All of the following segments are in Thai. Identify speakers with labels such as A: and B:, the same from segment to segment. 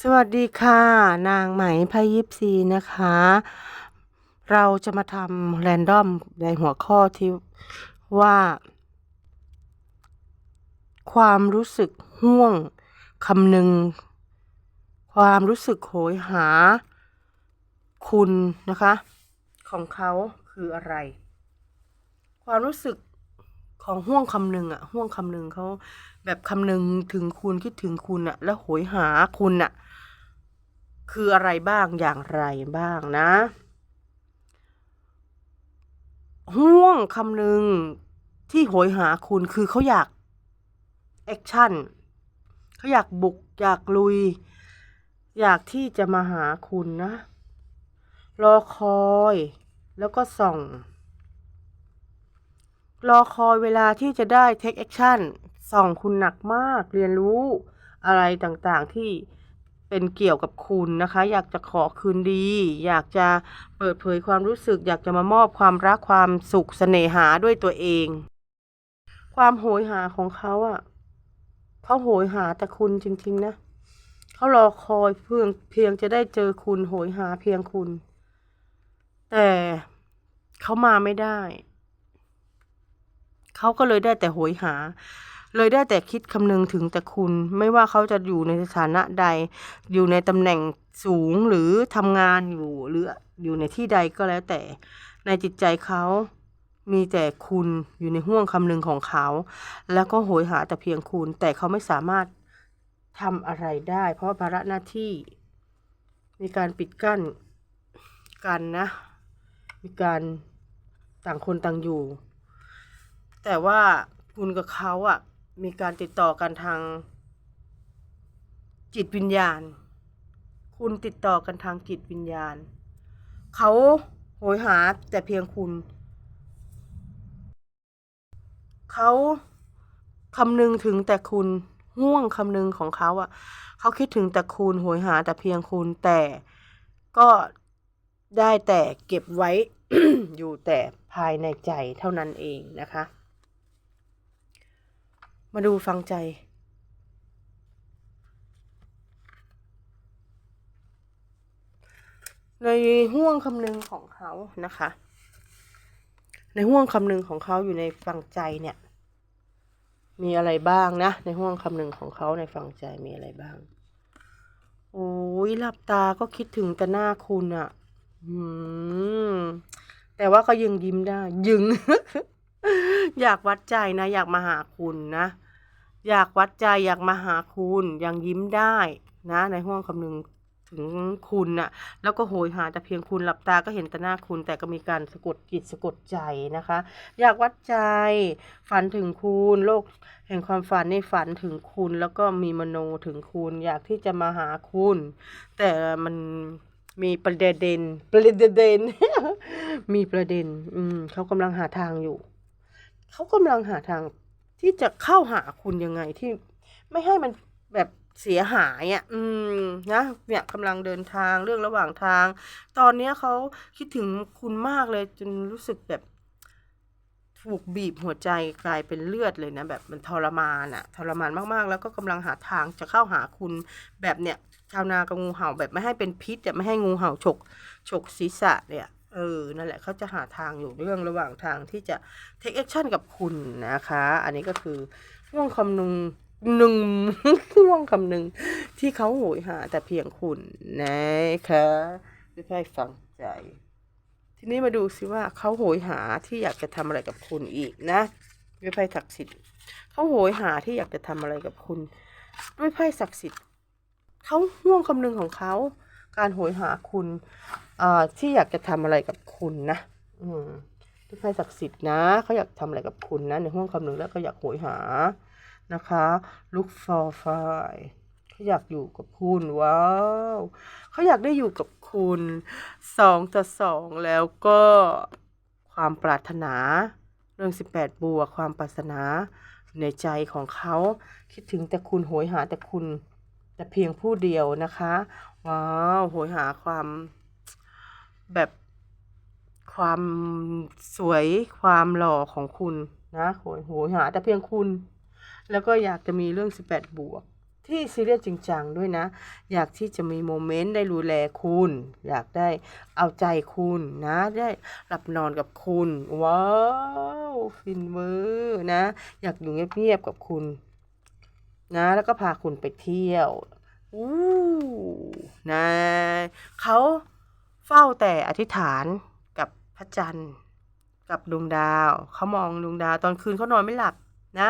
A: สวัสดีค่ะ นางไหมพายิปซีนะคะ เราจะมาทำแรนดอมในหัวข้อที่ว่า ความรู้สึกห่วงคำนึง ความรู้สึกโหยหา คุณนะคะ ของเขาคืออะไร ความรู้สึก ของห่วงคำหนึ่งอะห่วงคำหนึ่งเขาแบบคำหนึ่งถึงคุณคิดถึงคุณอะแล้วโหยหาคุณอะคืออะไรบ้างอย่างไรบ้างนะ ห่วงคำหนึ่งที่โหยหาคุณคือเขาอยากแอคชั่นเขาอยากบุก อยากลุย อยากที่จะมาหาคุณนะ รอคอยแล้วก็ส่อง รอคอยเวลาที่จะได้ take action ส่องคุณหนักมาก เรียนรู้อะไรต่างๆที่เป็นเกี่ยวกับคุณนะคะ อยากจะขอคืนดี อยากจะเปิดเผยความรู้สึก อยากจะมามอบความรักความสุขเสน่หาด้วยตัวเอง ความโหยหาของเขาอะ่ะเขาโหยหาแต่คุณจริง ๆ นะเขารอคอยเพียงเพียงจะได้เจอคุณโหยหาเพียงคุณ แต่เขามาไม่ได้ เขาก็เลยได้แต่โหยหา เลยได้แต่คิดคำนึงถึงแต่คุณ ไม่ว่าเขาจะอยู่ในสถานะใด อยู่ในตำแหน่งสูงหรือทำงานอยู่หรืออยู่ในที่ใดก็แล้วแต่ ในจิตใจเขามีแต่คุณอยู่ในห่วงคำนึงของเขา แล้วก็โหยหาแต่เพียงคุณ แต่เขาไม่สามารถทำอะไรได้ เพราะภาระหน้าที่ มีการปิดกั้นกันนะ มีการต่างคนต่างอยู่ แต่ว่าคุณกับเขาอะมีการติดต่อกันทาง จิตวิญญาณ คุณติดต่อกันทางจิตวิญญาณ เขาโหยหาแต่เพียงคุณ เขาคำนึงถึงแต่คุณห่วงคำนึงของเขาอะเขาคิดถึงแต่คุณโหยหาแต่เพียงคุณแต่ก็ได้แต่เก็บไว้อยู่แต่ภายในใจเท่านั้นเองนะคะ มาดูฟังใจ ในห่วงคำนึงของเขานะคะ ในห่วงคำนึงของเขาอยู่ในฟังใจเนี่ย มีอะไรบ้างนะ ในห่วงคำนึงของเขาในฟังใจมีอะไรบ้าง โอ้ยหลับตาก็คิดถึงแต่หน้าคุณอะอืมแต่ว่าก็ยังยิ้มได้ ยึง อยากวัดใจนะ อยากมาหาคุณนะ อยากวัดใจอยากมาหาคุณยังยิ้มได้นะ ในห้วงคำนึงถึงคุณน่ะแล้วก็โหยหาแต่เพียงคุณหลับตาก็เห็นแต่หน้าคุณ แต่ก็มีการสะกดจิตสะกดใจนะคะ อยากวัดใจฝันถึงคุณโลกแห่งความฝันในฝันถึงคุณ แล้วก็มีมโนถึงคุณ อยากที่จะมาหาคุณ แต่มันมีประเด็นประเด็น มีประเด็น อืมเขากำลังหาทางอยู่ เขากำลังหาทาง ที่จะเข้าหาคุณยังไงที่ไม่ให้มันแบบเสียหายอะ อืม นะ เนี่ยกำลังเดินทางเรื่องระหว่างทาง ตอนเนี้ยเขาคิดถึงคุณมากเลยจนรู้สึกแบบ ถูกบีบหัวใจกลายเป็นเลือดเลยนะ แบบมันทรมานอะทรมานมากๆ แล้วก็กำลังหาทางจะเข้าหาคุณแบบเนี้ยชาวนากับงูเห่าแบบไม่ให้เป็นพิษจะไม่ให้งูเห่าฉกฉกศีรษะเนี่ย เออ นั่นแหละเขาจะหาทางอยู่เรื่องระหว่างทางที่จะ take action กับคุณนะคะ อันนี้ก็คือห่วงคำนึงหนึ่งห่วงคำนึงที่เขาโหยหาแต่เพียงคุณนะคะไม่ใช่ฟังใจ ทีนี้มาดูซิว่าเขาโหยหาที่อยากจะทำอะไรกับคุณอีกนะด้วยไพ่ศักดิ์สิทธิ์เขาโหยหาที่อยากจะทำอะไรกับคุณ ด้วยไพ่ศักดิ์สิทธิ์เขาห่วงคำนึงของเขา การโหยหาคุณที่อยากจะทำอะไรกับคุณนะอืมด้วยไพ่ศักดิ์สิทธิ์นะเขาอยากทำอะไรกับคุณนะในห่วงคำนึงแล้วก็อยากโหยหานะคะ look for five เขาอยากอยู่กับคุณว้าวเขาอยากได้อยู่กับคุณสองต่อสองแล้วก็ความปรารถนา เรื่องสิบแปดบวกความปรารถนาในใจของเขาคิดถึงแต่คุณโหยหาแต่คุณแต่เพียงผู้เดียวนะคะ ว้าวโหยหาความแบบความสวยความหล่อของคุณนะโหยโหยหาแต่เพียงคุณ แล้วก็อยากจะมีเรื่องสิบแปดบวก ที่ซีเรียสจริงจังด้วยนะ อยากที่จะมีโมเมนต์ได้ดูแลคุณ อยากได้เอาใจคุณนะ ได้หลับนอนกับคุณ ว้าวฟินเวอร์นะ อยากอยู่เงียบๆกับคุณนะ แล้วก็พาคุณไปเที่ยว อู้นะเขาเฝ้าแต่อธิษฐานกับพระจันทร์กับดวงดาว เขามองดวงดาว ตอนคืนเขานอนไม่หลับนะ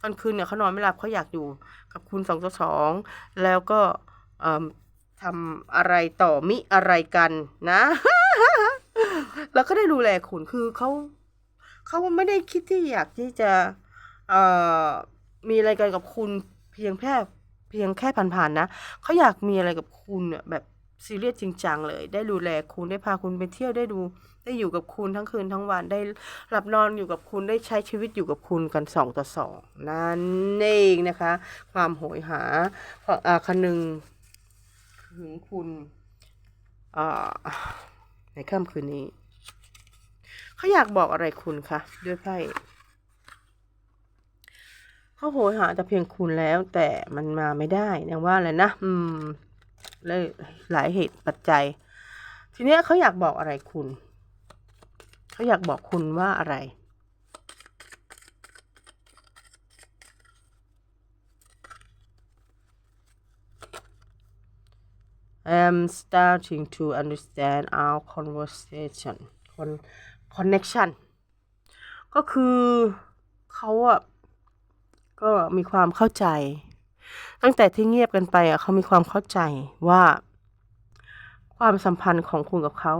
A: ตอนคืนเนี่ยเขานอนไม่หลับเขาอยากอยู่กับคุณสองต่อสองแล้วก็ทำอะไรต่อมิอะไรกันนะ แล้วก็ได้ดูแลคุณคือเขาเขาไม่ได้คิดที่อยากที่จะมีอะไรกันกับคุณเพียงแค่ เพียงแค่ผ่านๆนะเขาอยากมีอะไรกับคุณเนี่ยแบบซีเรียสจริงจังเลย ได้ดูแลคุณได้พาคุณไปเที่ยวได้ดู ได้อยู่กับคุณทั้งคืนทั้งวันได้หลับนอนอยู่กับคุณได้ใช้ชีวิตอยู่กับคุณกันสองต่อสองนั่นเองนะคะ ความโหยหาอ่าคนึงถึงคุณในค่ำคืนนี้ เขาอยากบอกอะไรคุณคะด้วยไพ่ เขาโหยหาแต่เพียงคุณแล้ว แต่มันมาไม่ได้นะว่าอะไรนะ อืมเลยหลายเหตุปัจจัย ทีเนี้ยเขาอยากบอกอะไรคุณเขาอยากบอกคุณว่าอะไร I'm starting to understand our conversation con connection ก็คือเขาอะ ก็มีความเข้าใจ ตั้งแต่ที่เงียบกันไปอะเขามีความเข้าใจว่า ความสัมพันธ์ของคุณกับเขา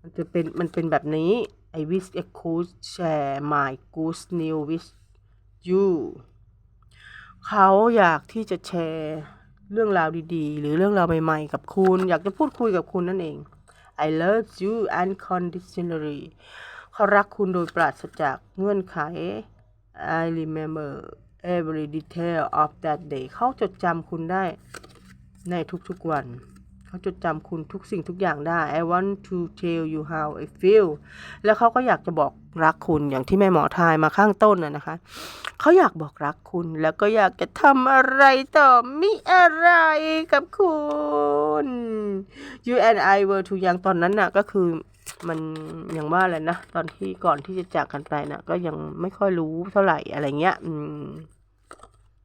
A: มันจะเป็นมันเป็นแบบนี้ I wish I could share my good news with you เขาอยากที่จะแชร์เรื่องราวดีๆ หรือเรื่องราวใหม่ๆ กับคุณ อยากจะพูดคุยกับคุณนั่นเอง I love you unconditionally เขารักคุณโดยปราศจากเงื่อนไข I remember every detail of that day เขาจดจำคุณได้ในทุกๆวัน เขาจดจำคุณทุกสิ่งทุกอย่างได้ I want to tell you how I feel แล้วเขาก็อยากจะบอกรักคุณอย่างที่แม่หมอทายมาข้างต้นน่ะนะคะ เขาอยากบอกรักคุณแล้วก็อยากจะทำอะไรต่อมิอะไรกับคุณ You and I were too young ตอนนั้นน่ะก็คือ มันอย่างว่าแหละนะตอนที่ก่อนที่จะจากกันไปน่ะก็ยังไม่ค่อยรู้เท่าไหร่อะไรเงี้ย อืม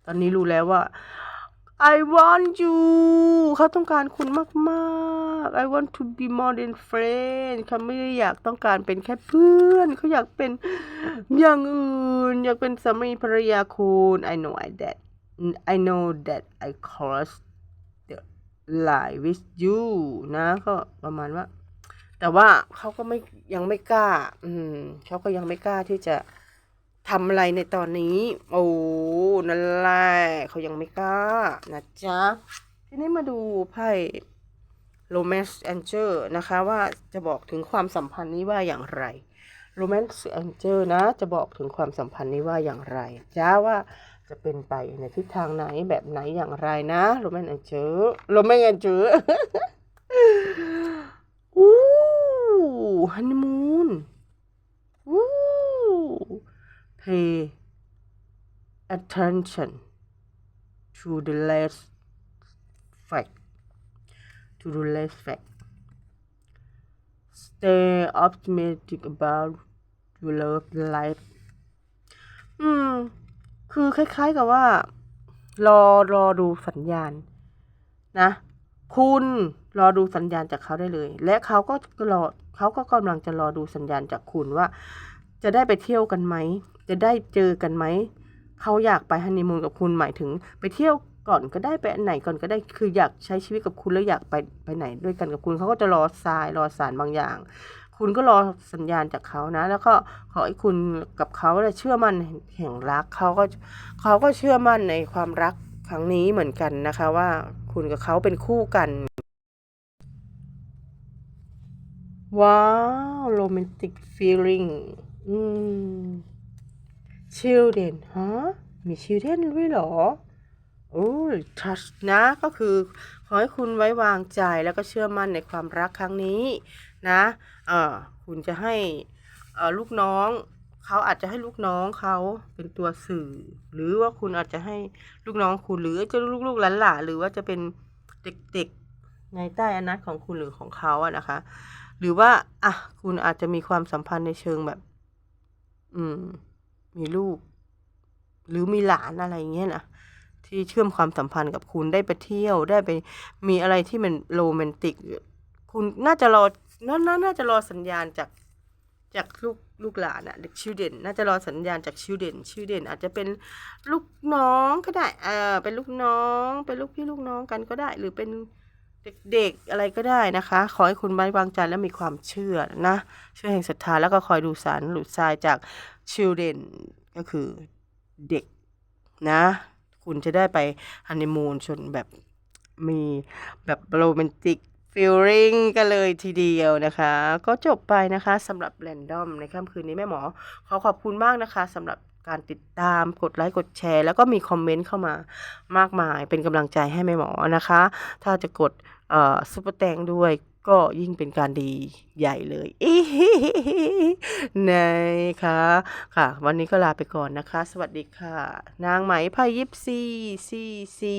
A: ตอนนี้รู้แล้วว่า I want you เขาต้องการคุณมากๆ I want to be more than friend เขาไม่ได้อยากต้องการเป็นแค่เพื่อน เขาอยากเป็นอย่างอื่น อยากเป็นสามีภรรยาคุณ I know I that I know that I crossed the line with you นะ ก็ประมาณว่า แต่ว่าเขาก็ไม่ยังไม่กล้า อืมเขาก็ยังไม่กล้าที่จะทำอะไรในตอนนี้ โอ้นั่นแหละเขายังไม่กล้า นะจ๊ะ ทีนี้มาดูไพ่ Romance Angel นะคะ ว่าจะบอกถึงความสัมพันธ์นี้ว่าอย่างไร Romance Angel นะ จะบอกถึงความสัมพันธ์นี้ว่าอย่างไรจ้าว่าจะเป็นไปในทิศทางไหนแบบไหนอย่างไรนะ Romance Angel Romance Angel อู้ ฮันนีมูนอู้ pay attention to the last fact to the last fact stay optimistic about your love life อืม คือคล้ายๆกับว่า รอรอดูสัญญาณ นะ คุณรอดูสัญญาณจากเขาได้เลย และเขาก็รอ เขาก็กำลังจะรอดูสัญญาณจากคุณว่า จะได้ไปเที่ยวกันไหม จะได้เจอกันไหม เขาอยากไปฮันนีมูนกับคุณหมายถึง ไปเที่ยวก่อนก็ได้ไปไหนก่อนก็ได้คืออยากใช้ชีวิตกับคุณแล้วอยากไปไปไหนด้วยกันกับคุณเขาก็จะรอทรายรอสารบางอย่าง คุณก็รอสัญญาณจากเขานะ แล้วก็ขอให้คุณกับเขาเชื่อมั่นแห่งรักเขาก็เขาก็เชื่อมั่นในความรักครั้งนี้เหมือนกันนะคะว่าคุณกับเขาเป็นคู่กัน ว้าวโรแมนติกฟีลลิ่งอืม children ฮะมี children ด้วยเหรอโอ้ trust นะก็คือขอให้คุณไว้วางใจแล้วก็เชื่อมั่นในความรักครั้งนี้นะเออคุณจะให้ลูกน้องเขาอาจจะให้ลูกน้องเขาเป็นตัวสื่อ หรือว่าคุณอาจจะให้ลูกน้องคุณหรือจะลูกๆหลานๆหรือว่าจะเป็นเด็กๆในใต้อนัตของคุณหรือของเขาอะนะคะ หรือว่าอะคุณอาจจะมีความสัมพันธ์ในเชิงแบบ อืม มีลูก หรือมีหลานอะไรเงี้ยนะที่เชื่อมความสัมพันธ์กับคุณได้ไปเที่ยวได้ไป มีอะไรที่มันโรแมนติก คุณน่าจะรอน่าน่าน่าจะรอสัญญาณจากจากลูกลูกหลานอะเด็กชิวเด่นน่าจะรอสัญญาณจากชิวเด่นชิวเด่น อาจจะเป็นลูกน้องก็ได้เออเป็นลูกน้อง เป็นลูกพี่ลูกน้องกันก็ได้ หรือเป็น เด็กๆอะไรก็ได้นะคะ ขอให้คุณไว้วางใจและมีความเชื่อนะเชื่อแห่งศรัทธาแล้วก็คอยดูสารหลุดทรายจากชิวเด่นก็คือเด็กนะ คุณจะได้ไปฮันนีมูนชนแบบมีแบบโรแมนติกฟีลลิ่งกันเลยทีเดียวนะคะ ก็จบไปนะคะสำหรับแรนดอมในค่ำคืนนี้แม่หมอ ขอขอบคุณมากนะคะสำหรับ การติดตามกดไลค์กดแชร์ แล้วก็มีคอมเมนต์เข้ามามากมายเป็นกำลังใจให้แม่หมอนะคะ ถ้าจะกดเอ่อซุปเปอร์แตงด้วยก็ยิ่งเป็นการดีใหญ่เลยอีนะคะค่ะ วันนี้ก็ลาไปก่อนนะคะ สวัสดีค่ะ นางไหมพายิปซีซีซี